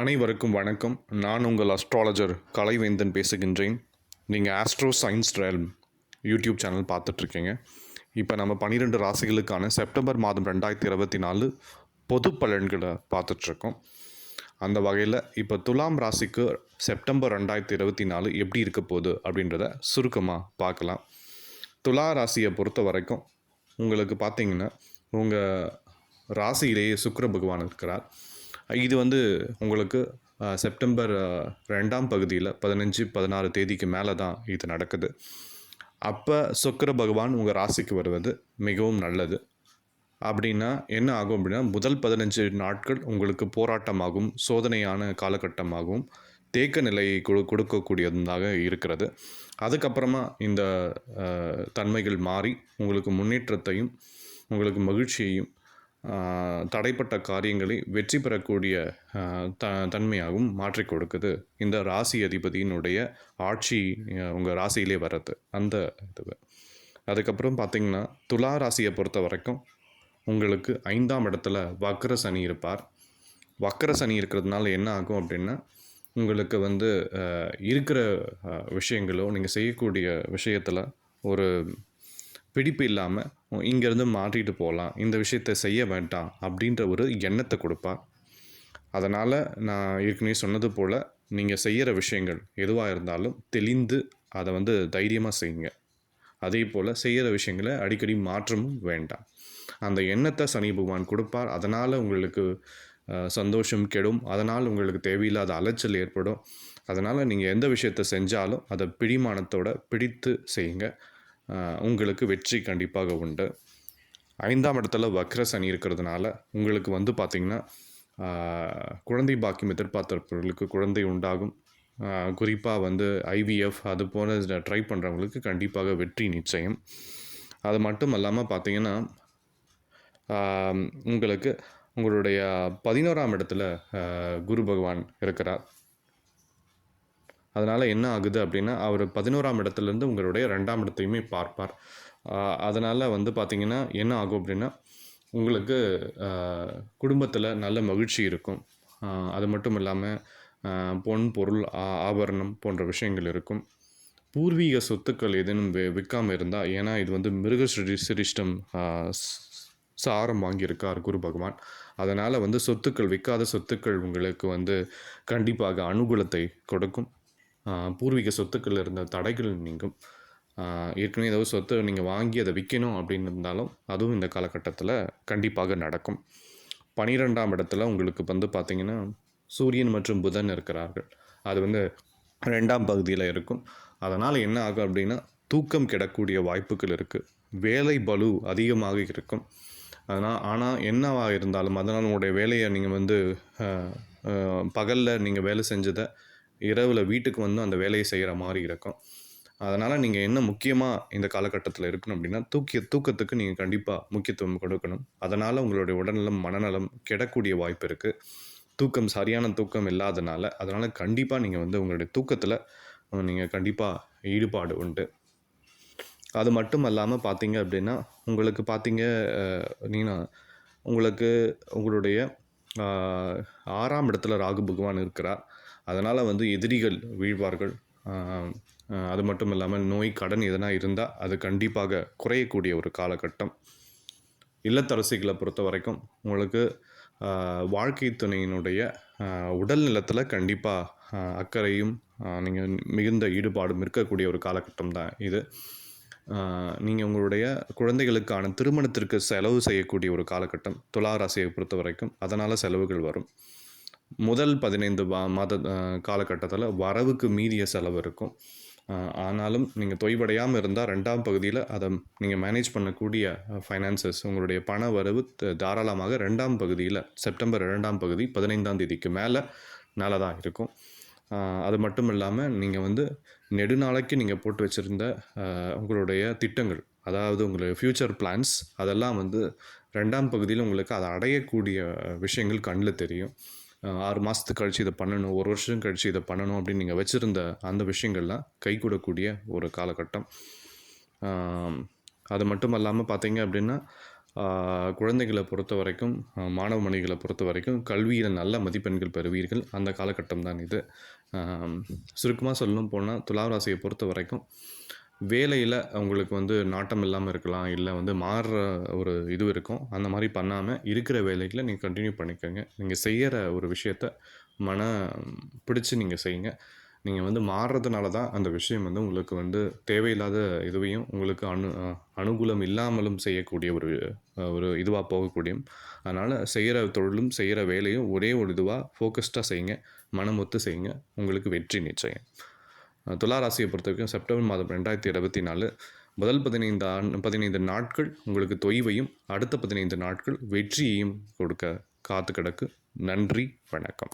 அனைவருக்கும் வணக்கம். நான் உங்கள் அஸ்ட்ராலஜர் கலைவேந்தன் பேசுகின்றேன். நீங்கள் astro science trail YouTube channel பார்த்துட்ருக்கீங்க. இப்போ நம்ம பன்னிரெண்டு ராசிகளுக்கான செப்டம்பர் மாதம் ரெண்டாயிரத்தி இருபத்தி நாலு பொது பலன்களை பார்த்துட்ருக்கோம். அந்த வகையில் இப்போ துலாம் ராசிக்கு செப்டம்பர் ரெண்டாயிரத்தி இருபத்தி நாலு எப்படி இருக்க போகுது அப்படின்றத சுருக்கமாக பார்க்கலாம். துலா ராசியை பொறுத்த வரைக்கும் உங்களுக்கு பார்த்தீங்கன்னா உங்கள் ராசியிலேயே சுக்கர பகவான் இருக்கிறார். இது வந்து உங்களுக்கு செப்டம்பர் ரெண்டாம் பகுதியில் பதினஞ்சு பதினாறு தேதிக்கு மேலே தான் இது நடக்குது. அப்போ சுக்கர பகவான் உங்கள் ராசிக்கு வருவது மிகவும் நல்லது. அப்படின்னா என்ன ஆகும் அப்படின்னா முதல் பதினஞ்சு நாட்கள் உங்களுக்கு போராட்டமாகவும் சோதனையான காலகட்டமாகவும் தேக்க நிலையை கொடு கொடுக்கக்கூடியதாக இருக்கிறது. அதுக்கப்புறமா இந்த தன்மைகள் மாறி உங்களுக்கு முன்னேற்றத்தையும் உங்களுக்கு மகிழ்ச்சியையும் தடைப்பட்ட காரியங்களை வெற்றி பெறக்கூடிய த தன்மையாகவும் மாற்றி கொடுக்குது. இந்த ராசி அதிபதியினுடைய ஆட்சி உங்கள் ராசியிலே வர்றது. அந்த இது. அதுக்கப்புறம் பார்த்தீங்கன்னா துலா ராசியை பொறுத்த வரைக்கும் உங்களுக்கு ஐந்தாம் இடத்துல வக்கர சனி இருப்பார். வக்கர சனி இருக்கிறதுனால என்ன ஆகும் அப்படின்னா உங்களுக்கு வந்து இருக்கிற விஷயங்களோ நீங்கள் செய்யக்கூடிய விஷயத்தில் ஒரு பிடிப்பு இல்லாமல் இங்கேருந்து மாற்றிட்டு போகலாம் இந்த விஷயத்தை செய்ய வேண்டாம். அப்படின்ற ஒரு எண்ணத்தை கொடுப்பா அதனால் நான் ஏற்கனவே சொன்னது போல் நீங்கள் செய்கிற விஷயங்கள் எதுவாக இருந்தாலும் தெளிந்து அதை வந்து தைரியமாக செய்யுங்க. அதே போல் செய்கிற விஷயங்களை அடிக்கடி மாற்றமும் வேண்டாம். அந்த எண்ணத்தை சனி பகவான் கொடுப்பார். அதனால் உங்களுக்கு சந்தோஷம் கெடும். அதனால் உங்களுக்கு தேவையில்லாத அலைச்சல் ஏற்படும். அதனால் நீங்கள் எந்த விஷயத்தை செஞ்சாலும் அதை பிடிமானத்தோட பிடித்து செய்யுங்க. உங்களுக்கு வெற்றி கண்டிப்பாக உண்டு. ஐந்தாம் இடத்துல வக்ர சனி இருக்கிறதுனால உங்களுக்கு வந்து பார்த்திங்கன்னா குழந்தை பாக்கியம் எதிர்பார்த்தவர்களுக்கு குழந்தை உண்டாகும். குறிப்பாக வந்து ஐவிஎஃப் அது போல ட்ரை பண்ணுறவங்களுக்கு கண்டிப்பாக வெற்றி நிச்சயம். அது மட்டும் இல்லாமல் பார்த்தீங்கன்னா உங்களுக்கு உங்களுடைய பதினோராம் இடத்துல குரு பகவான் இருக்கிறார். அதனால் என்ன ஆகுது அப்படின்னா அவர் பதினோராம் இடத்துலேருந்து உங்களுடைய ரெண்டாம் இடத்தையுமே பார்ப்பார். அதனால் வந்து பார்த்திங்கன்னா என்ன ஆகும் அப்படின்னா உங்களுக்கு குடும்பத்தில் நல்ல மகிழ்ச்சி இருக்கும். அது மட்டும் இல்லாமல் பொன் பொருள் ஆ- ஆபரணம் போன்ற விஷயங்கள் இருக்கும். பூர்வீக சொத்துக்கள் ஏதேனும் வி விற்காமல் இருந்தால் ஏன்னா இது வந்து மிருக சிரி சிரிஷ்டம் சாரம் வாங்கியிருக்கார் குரு பகவான். அதனால் வந்து சொத்துக்கள் விற்காத சொத்துக்கள் உங்களுக்கு வந்து கண்டிப்பாக அனுகூலத்தை கொடுக்கும். பூர்வீக சொத்துக்கள் இருந்த தடைகள் நீங்கும். ஏற்கனவே ஏதாவது சொத்து நீங்கள் வாங்கி அதை விற்கணும் அப்படின்னு இருந்தாலும் அதுவும் இந்த காலகட்டத்தில் கண்டிப்பாக நடக்கும். பனிரெண்டாம் இடத்துல உங்களுக்கு வந்து பார்த்திங்கன்னா சூரியன் மற்றும் புதன் இருக்கிறார்கள். அது வந்து ரெண்டாம் பகுதியில் இருக்கும். அதனால் என்ன ஆகும் அப்படின்னா தூக்கம் கிடக்கூடிய வாய்ப்புகள் இருக்குது வேலை பலு அதிகமாக இருக்கும். அதனால் ஆனால் என்னவாக இருந்தாலும் அதனால் உங்களுடைய வேலையை நீங்கள் வந்து பகலில் நீங்கள் வேலை செஞ்சதை இரவில் வீட்டுக்கு வந்து அந்த வேலையை செய்கிற மாதிரி இருக்கும். அதனால் நீங்கள் என்ன முக்கியமாக இந்த காலகட்டத்தில் இருக்கணும் அப்படின்னா தூக்கிய தூக்கத்துக்கு நீங்கள் கண்டிப்பாக முக்கியத்துவம் கொடுக்கணும். அதனால் உங்களுடைய உடல்நலம் மனநலம் கெடக்கூடிய வாய்ப்பு இருக்குது தூக்கம் சரியான தூக்கம் இல்லாதனால அதனால் கண்டிப்பாக நீங்கள் வந்து உங்களுடைய தூக்கத்தில் நீங்கள் கண்டிப்பாக ஈடுபாடு உண்டு. அது மட்டும் இல்லாமல் பார்த்தீங்க அப்படின்னா உங்களுக்கு பார்த்தீங்க நீனா உங்களுக்கு உங்களுடைய ஆறாம் இடத்துல ராகு பகவான் இருக்கிறார். அதனால் வந்து எதிரிகள் வீழ்வார்கள். அது மட்டும் இல்லாமல் நோய் கடன் எதனா இருந்தால் அது கண்டிப்பாக குறையக்கூடிய ஒரு காலகட்டம். இல்லத்தரசிகளை பொறுத்த வரைக்கும் உங்களுக்கு வாழ்க்கை துணையினுடைய உடல் நலத்தில் கண்டிப்பாக அக்கறையும் நீங்கள் மிகுந்த ஈடுபாடும் இருக்கக்கூடிய ஒரு காலகட்டம் தான் இது. நீங்கள் உங்களுடைய குழந்தைகளுக்கான திருமணத்திற்கு செலவு செய்யக்கூடிய ஒரு காலகட்டம் துலா ராசியை பொறுத்த வரைக்கும். அதனால் செலவுகள் வரும். முதல் பதினைந்து மாத காலகட்டத்தில் வரவுக்கு மீறிய செலவு இருக்கும். ஆனாலும் நீங்கள் தொய்வடையாமல் இருந்தால் ரெண்டாம் பகுதியில் அதை நீங்கள் மேனேஜ் பண்ணக்கூடிய ஃபைனான்சஸ் உங்களுடைய பண வரவு தாராளமாக ரெண்டாம் பகுதியில் செப்டம்பர் இரண்டாம் பகுதி பதினைந்தாம் தேதிக்கு மேலே மேலே தான் இருக்கும் அது மட்டும் இல்லாமல் நீங்கள் வந்து நெடுநாளைக்கு நீங்கள் போட்டு வச்சுருந்த உங்களுடைய திட்டங்கள் அதாவது உங்களுடைய ஃப்யூச்சர் பிளான்ஸ் அதெல்லாம் வந்து ரெண்டாம் பகுதியில் உங்களுக்கு அதை அடையக்கூடிய விஷயங்கள் கண்ணில் தெரியும். ஆறு மாதத்துக்கு கழித்து இதை பண்ணணும் ஒரு வருஷம் கழித்து இதை பண்ணணும் அப்படின்னு நீங்கள் வச்சுருந்த அந்த விஷயங்கள்லாம் கைகூடக்கூடிய ஒரு காலகட்டம். அது மட்டும் இல்லாமல் பார்த்தீங்க அப்படின்னா குழந்தைகளை பொறுத்த வரைக்கும் மாணவ மணிகளை பொறுத்த வரைக்கும் கல்வியில் நல்ல மதிப்பெண்கள் பெறுவீர்கள். அந்த காலகட்டம் தான் இது. சுருக்கமாக சொல்லணும் போனால் துளாராசியை பொறுத்த வரைக்கும் வேலையில் உங்களுக்கு வந்து நாட்டம் இல்லாமல் இருக்கலாம் இல்லை வந்து மாறுற ஒரு இது இருக்கும். அந்த மாதிரி பண்ணாமல் இருக்கிற வேலைகளை நீங்கள் கண்டினியூ பண்ணிக்கோங்க. நீங்கள் செய்கிற ஒரு விஷயத்த மன பிடிச்சி நீங்கள் செய்யுங்க. நீங்கள் வந்து மாறுறதுனால தான் அந்த விஷயம் வந்து உங்களுக்கு வந்து தேவையில்லாத இதுவையும் உங்களுக்கு அனு அனுகூலம் இல்லாமலும் செய்யக்கூடிய ஒரு ஒரு இதுவாக போகக்கூடியும். அதனால் செய்கிற தொழிலும் செய்கிற வேலையும் ஒரே ஒரு இதுவாக ஃபோக்கஸ்டாக செய்யுங்க. மனமொத்து செய்யுங்க. உங்களுக்கு வெற்றி நிச்சயம். அஹ், பொறுத்த வரைக்கும் செப்டம்பர் மாதம் ரெண்டாயிரத்தி இருபத்தி நாலு. முதல் பதினைந்து ஆண் பதினைந்து நாட்கள் உங்களுக்கு தொய்வையும் அடுத்த பதினைந்து நாட்கள் வெற்றியையும் கொடுக்க காத்து கிடக்கு நன்றி வணக்கம்.